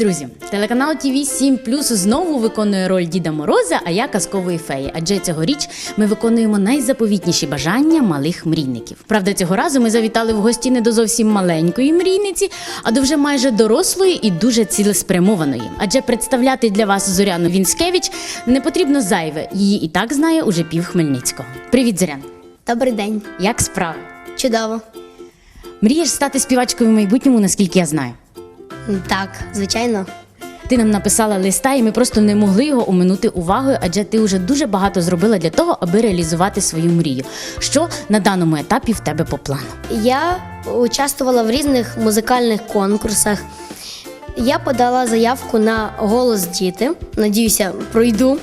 Друзі! Телеканал ТВ 7 Плюс знову виконує роль Діда Мороза, а я казкової феї. Адже цьогоріч ми виконуємо найзаповітніші бажання малих мрійників. Правда, цього разу ми завітали в гості не до зовсім маленької мрійниці, а до вже майже дорослої і дуже цілеспрямованої. Адже представляти для вас Зоряну Вінськевич не потрібно зайве. Її і так знає уже пів Хмельницького. Привіт, Зорян! Добрий день. Як справи? Чудово. Мрієш стати співачкою в майбутньому, наскільки я знаю. Так, звичайно. Ти нам написала листа, і ми просто не могли його оминути увагою, адже ти вже дуже багато зробила для того, аби реалізувати свою мрію. Що на даному етапі в тебе по плану? Я участвувала в різних музикальних конкурсах. Я подала заявку на голос діти. Надіюся, пройду.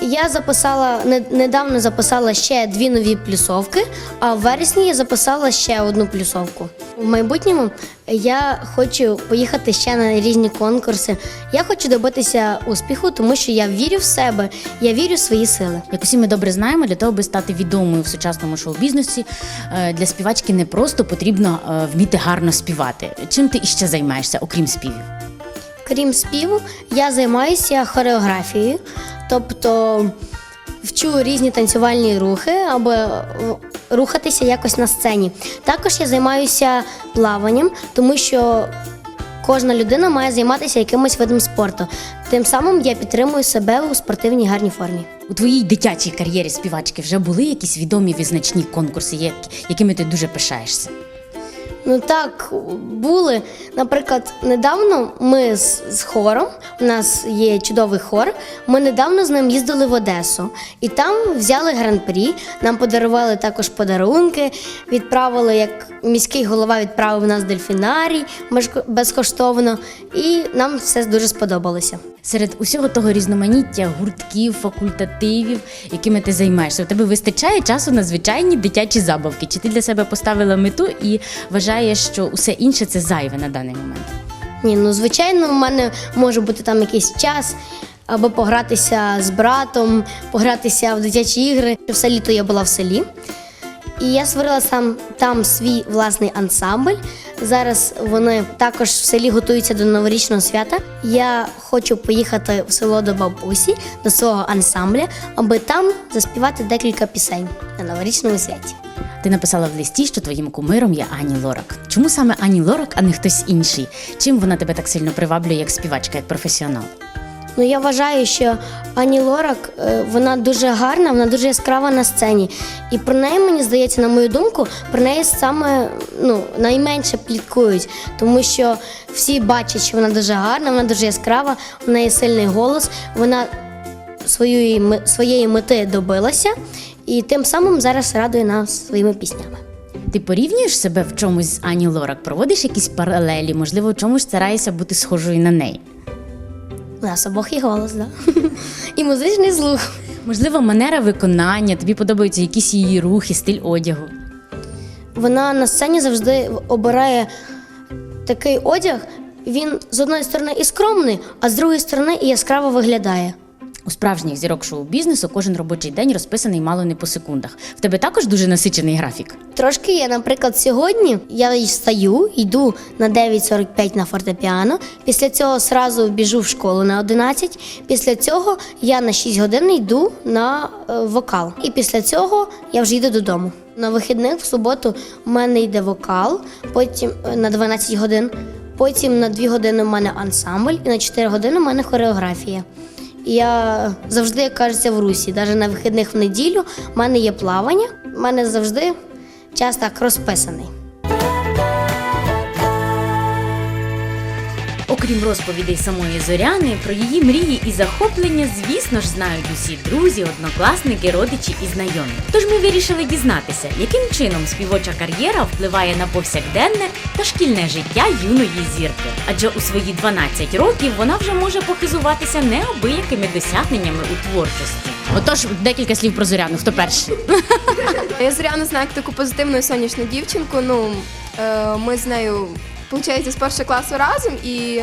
Я записала не- недавно записала ще дві нові плюсовки, а в вересні я записала ще одну плюсовку. В майбутньому я хочу поїхати ще на різні конкурси. Я хочу добитися успіху, тому що я вірю в себе, я вірю в свої сили. Як усі ми добре знаємо, для того, аби стати відомою в сучасному шоу-бізнесі, е, для співачки не просто потрібно е, вміти гарно співати. Чим ти іще займаєшся, окрім співів? Крім співу, я займаюся хореографією, тобто вчу різні танцювальні рухи, аби е, рухатися якось на сцені. Також я займаюся плаванням, тому що кожна людина має займатися якимось видом спорту. Тим самим я підтримую себе у спортивній гарній формі. У твоїй дитячій кар'єрі співачки вже були якісь відомі визначні конкурси, якими ти дуже пишаєшся? Ну так, були. Наприклад, недавно ми з, з хором, у нас є чудовий хор. Ми недавно з ним їздили в Одесу і там взяли гран-прі. Нам подарували також подарунки, відправили, як міський голова відправив нас дельфінарій безкоштовно, і нам все дуже сподобалося. Серед усього того різноманіття гуртків, факультативів, якими ти займаєшся, у тебе вистачає часу на звичайні дитячі забавки? Чи ти для себе поставила мету і вважаєш, що усе інше це зайве на даний момент? Ні, ну звичайно, в мене може бути там якийсь час. Або погратися з братом, погратися в дитячі ігри. Все літо я була в селі. І я створила сам там свій власний ансамбль. Зараз вони також в селі готуються до новорічного свята. Я хочу поїхати в село до бабусі, до свого ансамбля, аби там заспівати декілька пісень на новорічному святі. Ти написала в листі, що твоїм кумиром є Ані Лорак. Чому саме Ані Лорак, а не хтось інший? Чим вона тебе так сильно приваблює як співачка, як професіонал? Ну я вважаю, що Ані Лорак е, вона дуже гарна, вона дуже яскрава на сцені. І про неї, мені здається, на мою думку, про неї саме ну, найменше пліткують, тому що всі бачать, що вона дуже гарна, вона дуже яскрава, в неї сильний голос, вона своєї, своєї мети добилася і тим самим зараз радує нас своїми піснями. Ти порівнюєш себе в чомусь з Ані Лорак? Проводиш якісь паралелі, можливо, в чомусь стараєшся бути схожою на неї? У нас обох є голос, да? і музичний слух. Можливо, манера виконання, тобі подобаються якісь її рухи, стиль одягу. Вона на сцені завжди обирає такий одяг. Він з одної сторони і скромний, а з другої сторони і яскраво виглядає. У справжніх зірок шоу-бізнесу кожен робочий день розписаний мало не по секундах. В тебе також дуже насичений графік. Трошки є, наприклад, сьогодні я встаю, йду на 9.45 на фортепіано. Після цього сразу біжу в школу на 11. Після цього я на 6 годин йду на е, вокал. І після цього я вже йду додому. На вихідних в суботу в мене йде вокал, потім е, на 12 годин. Потім на 2 години в мене ансамбль, і на 4 години в мене хореографія. Я завжди, як кажеться, в русі. Навіть на вихідних в неділю в мене є плавання. в мене завжди час так розписаний. Окрім розповідей самої Зоряни, про її мрії і захоплення, звісно ж, знають усі друзі, однокласники, родичі і знайомі. Тож ми вирішили дізнатися, яким чином співоча кар'єра впливає на повсякденне та шкільне життя юної зірки. Адже у свої 12 років вона вже може похизуватися неабиякими досягненнями у творчості. Отож, декілька слів про Зоряну. Хто перший? Я Зоряну знаю як таку позитивну і сонячну дівчинку. Ну, е, ми з нею, виходить, з першого класу разом і.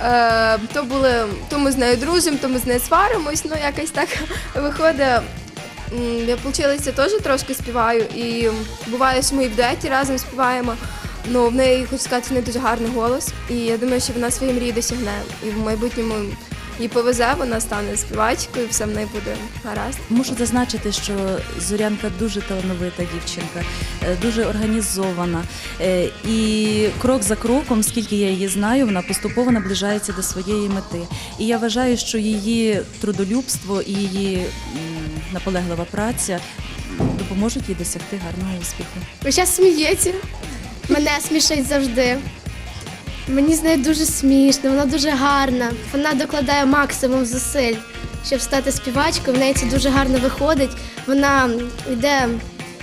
Е, то були, то ми з нею дружимо, то ми з нею сваримось, ну якось так виходить. Я виходить, теж трошки співаю, і буває, що ми і в дуеті разом співаємо. ну в неї хочу сказати, не дуже гарний голос. І я думаю, що вона своїм мрії досягне. І в майбутньому їй повезе, вона стане співачкою, все в неї буде гаразд. Мушу зазначити, що Зорянка дуже талановита дівчинка, е, дуже організована. Е, І крок за кроком, скільки я її знаю, вона поступово наближається до своєї мети. І я вважаю, що її трудолюбство і її наполеглива праця допоможуть їй досягти гарного успіху. Ви зараз смієте. Мене смішить завжди. Мені з нею дуже смішно, вона дуже гарна. Вона докладає максимум зусиль, щоб стати співачкою. В неї це дуже гарно виходить. Вона йде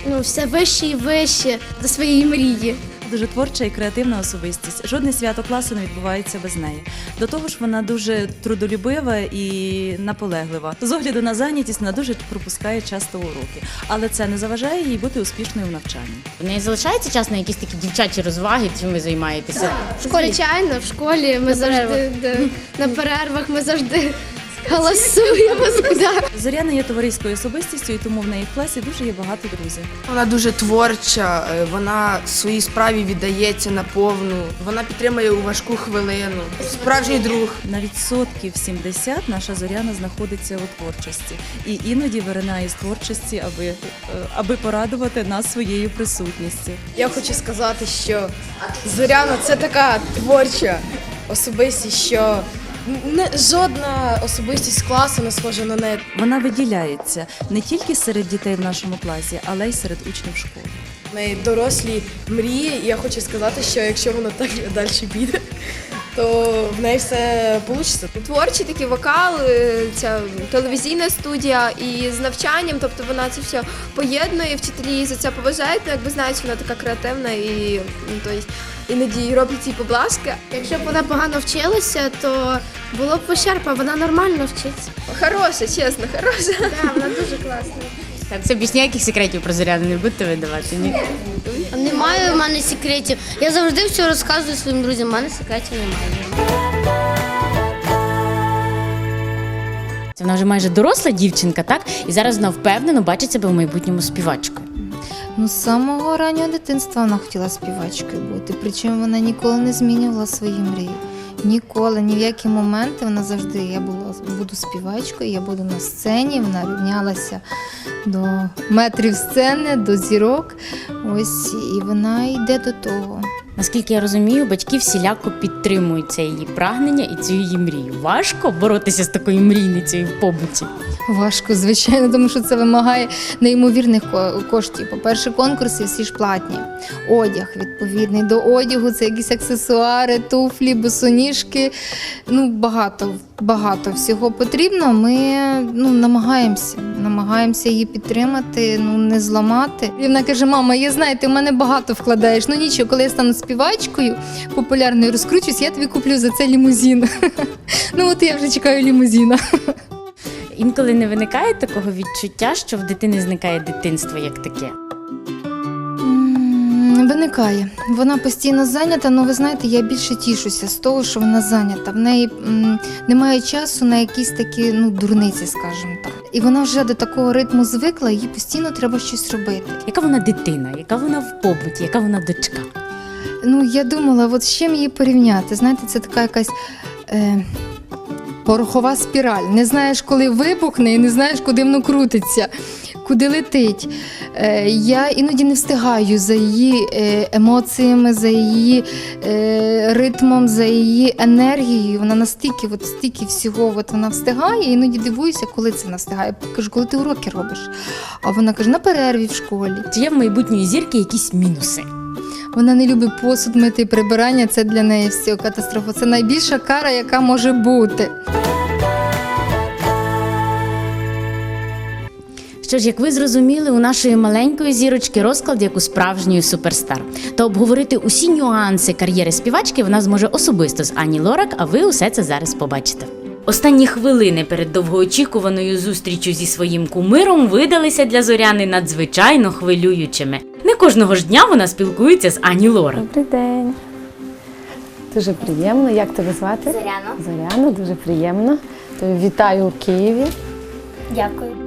ну, все вище і вище до своєї мрії. Дуже творча і креативна особистість. Жодне свято класу не відбувається без неї. До того ж, вона дуже трудолюбива і наполеглива. З огляду на зайнятість вона дуже пропускає часто уроки, але це не заважає їй бути успішною в навчанні. В неї залишається час на якісь такі дівчачі розваги, чим ви займаєтеся? Звичайно, в школі ми завжди де- на перервах ми завжди голосуємо. Зоряна є товариською особистістю, і тому в неї в класі дуже є багато друзів. Вона дуже творча, е, вона своїй справі віддається наповну. Вона підтримує у важку хвилину. Справжній друг. На відсотків 70 наша зоряна знаходиться у творчості, і іноді виринає з творчості, аби, е, аби порадувати нас своєю присутністю. Я хочу сказати, що Зоряна це така творча особистість, що не, жодна особистість класу не схожа на неї. Вона виділяється не тільки серед дітей в нашому класі, але й серед учнів школи. В неї дорослі мрії, і я хочу сказати, що якщо вона так далі піде, то в неї все вийде. Творчий такий вокал, ця телевізійна студія і з навчанням, тобто вона це все поєднує, вчителі за це поважають, ну якби знають, що вона така креативна і ну, тобто, іноді роблять їй поблажки. Якщо б вона погано вчилася, то було б пощерпа, вона нормально вчиться. Хороша, чесно, хороша. Так, вона дуже класна. Так, це більш ніяких секретів про зоряну не будете видавати, ні? Немає в мене секретів. Я завжди все розказую своїм друзям. У мене секретів немає. Це вона вже майже доросла дівчинка, так? І зараз вона впевнено бачить себе в майбутньому співачкою. Ну, з самого раннього дитинства вона хотіла співачкою бути. Причому вона ніколи не змінювала свої мрії. Ніколи, ні в які моменти вона завжди я була буду співачкою, я буду на сцені. Вона рівнялася до метрів сцени, до зірок. Ось і вона йде до того. Наскільки я розумію, батьки всіляко підтримують це її прагнення і цю її мрію. Важко боротися з такою мрійницею в побуті. Важко, звичайно, тому що це вимагає неймовірних ко- коштів. По-перше, конкурси всі ж платні. Одяг відповідний до одягу, це якісь аксесуари, туфлі, босоніжки. Ну, багато, багато всього потрібно. Ми ну, намагаємося, намагаємося її підтримати, ну не зламати. І вона каже: мама, я знаю, ти в мене багато вкладаєш. Ну нічого, коли я стану співачкою популярною, розкручусь, я тобі куплю за це лімузин. Ну от я вже чекаю лімузина. Інколи не виникає такого відчуття, що в дитини зникає дитинство як таке. Виникає. Вона постійно зайнята, але ви знаєте, я більше тішуся з того, що вона зайнята. В неї м, немає часу на якісь такі ну, дурниці, скажімо так. І вона вже до такого ритму звикла, їй постійно треба щось робити. Яка вона дитина, яка вона в побуті, яка вона дочка. Ну, я думала, от з чим її порівняти. Знаєте, це така якась. Е... Порохова спіраль. Не знаєш, коли вибухне, і не знаєш, куди воно крутиться, куди летить. Е, я іноді не встигаю за її е, емоціями, за її е, ритмом, за її енергією. Вона настільки, от стільки всього от вона встигає, іноді дивуюся, коли це вона встигає. Кажу, коли ти уроки робиш. А вона каже, на перерві в школі. Чи є в майбутньої зірки якісь мінуси? Вона не любить посуд мити прибирання. Це для неї все катастрофа. Це найбільша кара, яка може бути. Що ж, як ви зрозуміли, у нашої маленької зірочки розклад як у справжньої суперстар. Та обговорити усі нюанси кар'єри співачки вона зможе особисто з Ані Лорак, а ви усе це зараз побачите. Останні хвилини перед довгоочікуваною зустрічю зі своїм кумиром видалися для зоряни надзвичайно хвилюючими. Не кожного ж дня вона спілкується з Ані Лорак. Добрий день. Дуже приємно. Як тебе звати? Зоряно. Зоряна, дуже приємно. Вітаю у Києві. Дякую.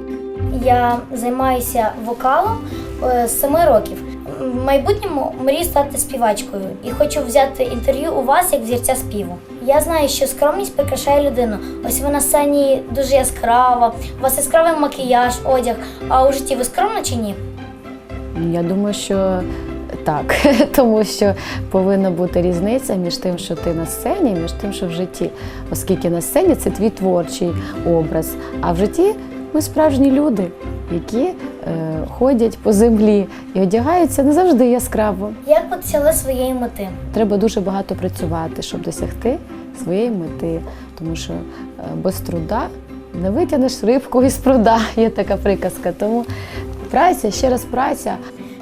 Я займаюся вокалом е, з 7 років. в майбутньому мрію стати співачкою і хочу взяти інтерв'ю у вас як взірця співу. Я знаю, що скромність прикрашає людину. Ось ви на сцені дуже яскрава, у вас яскравий макіяж, одяг. А у житті ви скромна чи ні? Я думаю, що так, тому що повинна бути різниця між тим, що ти на сцені, і між тим, що в житті. Оскільки на сцені це твій творчий образ, а в житті ми справжні люди, які е, ходять по землі і одягаються не завжди яскраво. Як ви своєї мети? Треба дуже багато працювати, щоб досягти своєї мети, тому що е, без труда не витягнеш рибку із пруда, є така приказка. Тому праця, ще раз праця.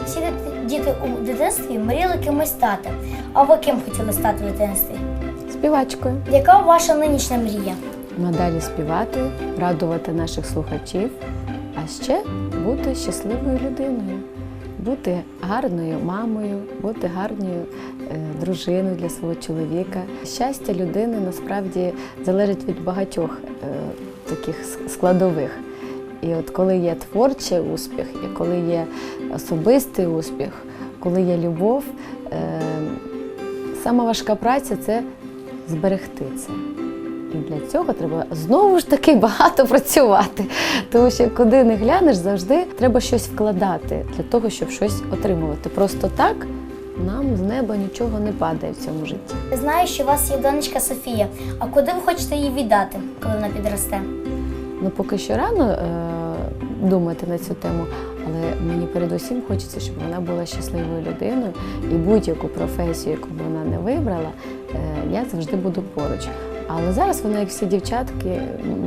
Всі діти у дитинстві мріяли кимось стати. А ви ким хотіли стати в дитинстві? Співачкою. Яка ваша нинішня мрія? Надалі співати, радувати наших слухачів, а ще бути щасливою людиною, бути гарною мамою, бути гарною е, дружиною для свого чоловіка. Щастя людини насправді залежить від багатьох е, таких складових. І от коли є творчий успіх, і коли є особистий успіх, коли є любов, е, сама важка праця це зберегти це. І для цього треба знову ж таки багато працювати. Тому що куди не глянеш, завжди треба щось вкладати для того, щоб щось отримувати. Просто так нам з неба нічого не падає в цьому житті. Знаю, що у вас є донечка Софія. А куди ви хочете її віддати, коли вона підросте? Ну, поки що рано е, думати на цю тему, але мені передусім хочеться, щоб вона була щасливою людиною і будь-яку професію, яку вона не вибрала, е, я завжди буду поруч. Але зараз вона, як всі дівчатки,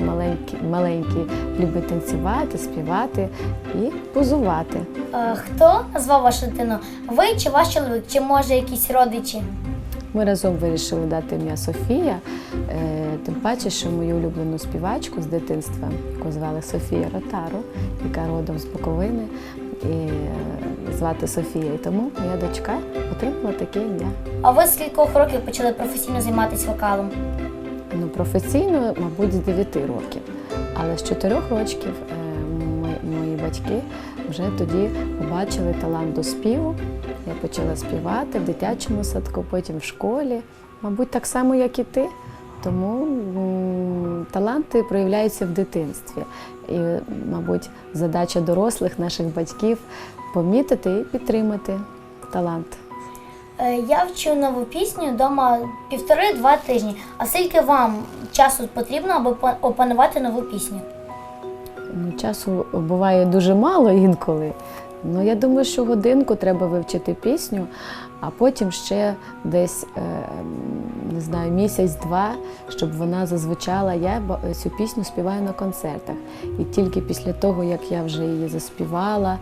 маленькі, маленькі, любить танцювати, співати і позувати. Е, хто назвав вашу дитину? Ви чи ваш чоловік, чи може якісь родичі? Ми разом вирішили дати ім'я Софія, е, тим паче, що мою улюблену співачку з дитинства, яку звали Софія Ротару, яка родом з Буковини, і е, звати Софія. І тому моя дочка отримала таке ім'я. А ви з кількох років почали професійно займатися вокалом? Ну, професійно, мабуть, з 9 років. Але з 4 років е, мої батьки вже тоді побачили талант до співу. Я почала співати в дитячому садку, потім в школі. Мабуть, так само, як і ти. Тому таланти проявляються в дитинстві. І, мабуть, задача дорослих наших батьків помітити і підтримати талант. Е, Я вчу нову пісню вдома півтори-два тижні. А скільки вам часу потрібно, аби опанувати нову пісню? Ну, часу буває дуже мало інколи. Ну, я думаю, що годинку треба вивчити пісню, а потім ще десь е, не знаю, місяць-два, щоб вона зазвучала. Я цю пісню співаю на концертах. І тільки після того, як я вже її заспівала,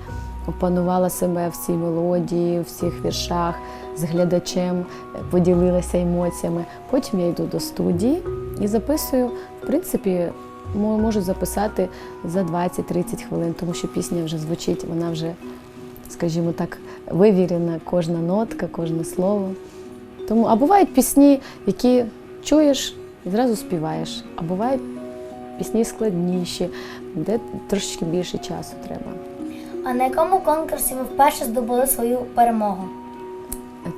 опанувала себе в цій мелодії, в цих віршах, з глядачем поділилася емоціями. Потім я йду до студії і записую, в принципі, можу записати за 20-30 хвилин, тому що пісня вже звучить, вона вже, скажімо так, вивірена, кожна нотка, кожне слово. Тому, а бувають пісні, які чуєш і зразу співаєш, а бувають пісні складніші, де трошечки більше часу треба. А на якому конкурсі ви вперше здобули свою перемогу?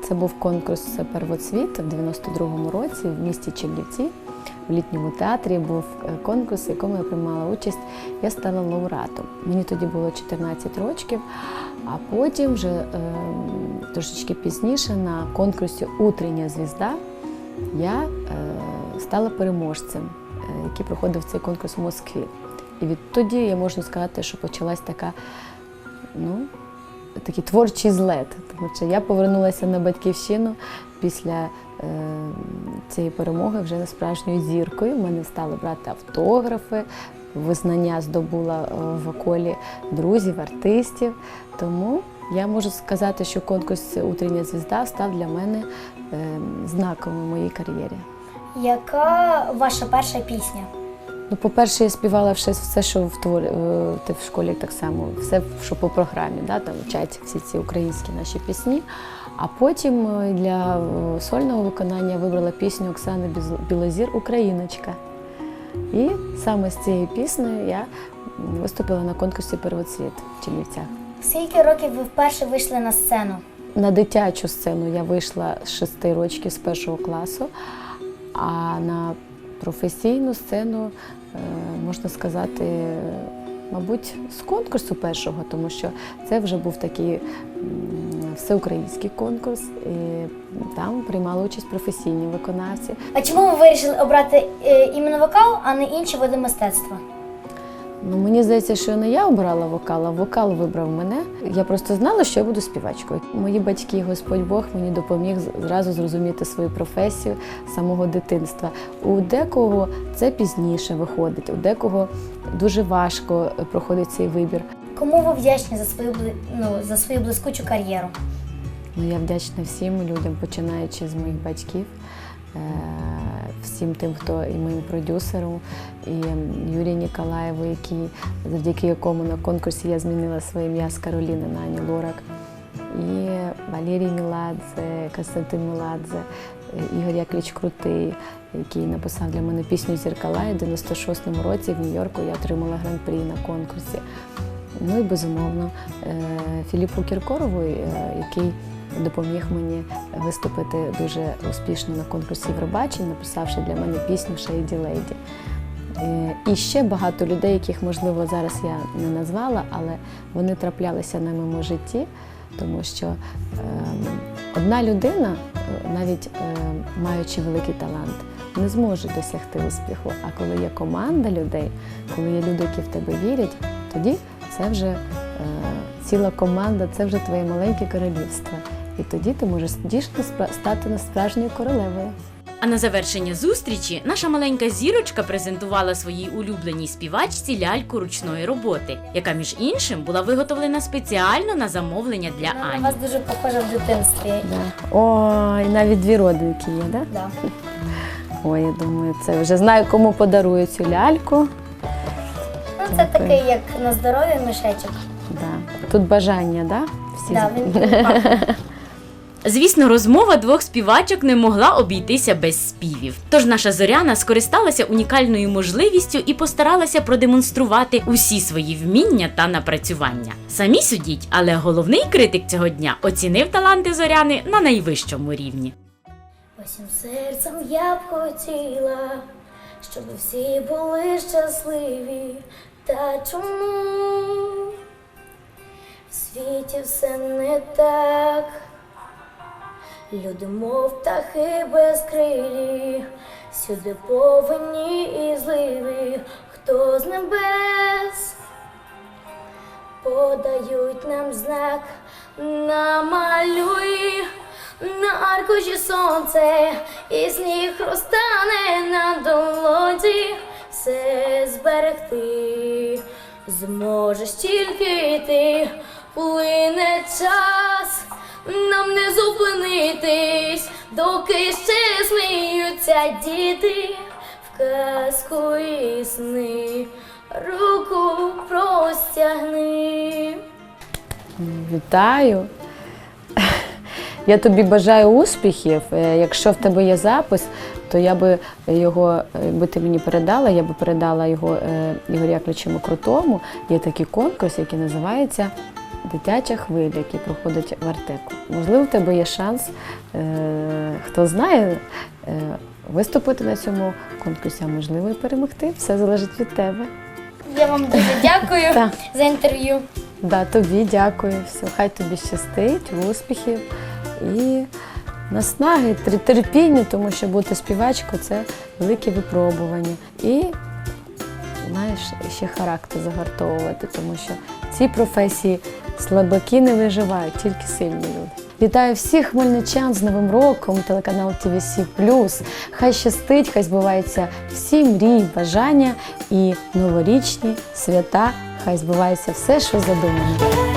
Це був конкурс Первоцвіт в 92-му році в місті Чернівці. В літньому театрі був е, конкурс, в якому я приймала участь. Я стала лауреатом. Мені тоді було 14 років, а потім вже е, трошечки пізніше на конкурсі Утрення звізда я е, стала переможцем, е, який проходив цей конкурс в Москві. І відтоді я можу сказати, що почалась така ну, такий творчий злет. Тому що я повернулася на батьківщину після е, цієї перемоги вже справжньою зіркою. Мене стали брати автографи, визнання здобула е, в околі друзів, артистів. Тому я можу сказати, що конкурс Утрення звізда став для мене е, знаком у моїй кар'єрі. Яка ваша перша пісня? Ну, по-перше, я співала все, все що в твор... е, ти в школі так само, все, що по програмі, да, там вчать всі ці українські наші пісні. А потім е, для е, сольного виконання вибрала пісню Оксани Білозір Україночка. І саме з цією піснею я виступила на конкурсі Первоцвіт в Чернівцях. Скільки років ви вперше вийшли на сцену? На дитячу сцену я вийшла з шести років з першого класу, а на професійну сцену, можна сказати, е, мабуть, з конкурсу першого, тому що це вже був такий всеукраїнський конкурс, і там приймали участь професійні виконавці. А чому ви вирішили обрати е, іменно вокал, а не інші види мистецтва? Ну, мені здається, що не я обрала вокал, а вокал вибрав мене. Я просто знала, що я буду співачкою. Мої батьки, Господь Бог мені допоміг зразу зрозуміти свою професію з самого дитинства. У декого це пізніше виходить, у декого дуже важко е, проходить цей вибір. Кому ви вдячні за свою ну, за свою блискучу кар'єру? Ну, я вдячна всім людям, починаючи з моїх батьків, е, всім тим, хто і моїм продюсером, і Юрію Ніколаєву, який, завдяки якому на конкурсі я змінила своє ім'я з Кароліни на Ані Лорак. І Валерій Міладзе, Константин Міладзе, Ігор Яковлевич Крутий, який написав для мене пісню Зеркала. І в 96-му році в Нью-Йорку я отримала гран-прі на конкурсі. Ну і безумовно е, Філіпу Кіркорову, е, який допоміг мені виступити дуже успішно на конкурсі Євробачення, написавши для мене пісню Lady. Е, І ще багато людей, яких, можливо, зараз я не назвала, але вони траплялися на моєму житті, тому що е, одна людина, е, навіть е, маючи великий талант, не зможе досягти успіху. А коли є команда людей, коли є люди, які в тебе вірять, тоді це вже е, ціла команда, це вже твоє маленьке королівство. І тоді ти можеш дійсно стати справжньою королевою. А на завершення зустрічі наша маленька зірочка презентувала своїй улюбленій співачці ляльку ручної роботи, яка між іншим була виготовлена спеціально на замовлення для Ані. вас дуже похожа в дитинстві. Да. Ой, навіть дві родинки є, да? Да. Ой, я думаю, це вже знаю, кому подарую цю ляльку. Ну, це такий, як на здоров'я мішечок. Да. Тут бажання, да? Всі Да, він пахне. Звісно, розмова двох співачок не могла обійтися без співів. Тож наша зоряна скористалася унікальною можливістю і постаралася продемонструвати усі свої вміння та напрацювання. Самі судіть, але головний критик цього дня оцінив таланти зоряни на найвищому рівні. Усім серцем я б хотіла, щоб всі були щасливі. Та чому в світі все не так? Люди, мов птахи безкрилі, сюди повинні і зливі, хто з небес? Подають нам знак, намалюй на аркуші сонце, і сніг розтане на долоні, все зберегти, зможеш тільки ти, плине час, нам не зупинитись, доки ще сміються діти в казку і сни, руку простягни. Вітаю. Я тобі бажаю успіхів. Е, Якщо в тебе є запис, то я би його, якби ти мені передала, я би передала його е, Ігорю Яковлевичу Крутому. Є такий конкурс, який називається Дитяча хвиля, який проходить в Артеку. Можливо, в тебе є шанс, е, хто знає, виступити на цьому конкурсі, а можливо і перемогти. Все залежить від тебе. Я вам дуже дякую за інтерв'ю. Да, тобі дякую. Все, хай тобі щастить, успіхів і наснаги, тер- терпіння, тому що бути співачкою це велике випробування. І знаєш, ще характер загартовувати, тому що в цій професії слабаки не виживають, тільки сильні люди. Вітаю всіх хмельничан з Новим роком, телеканал ТВС Хай щастить, хай збуваються всі мрії, бажання і новорічні свята. Хай збувається все, що задумано.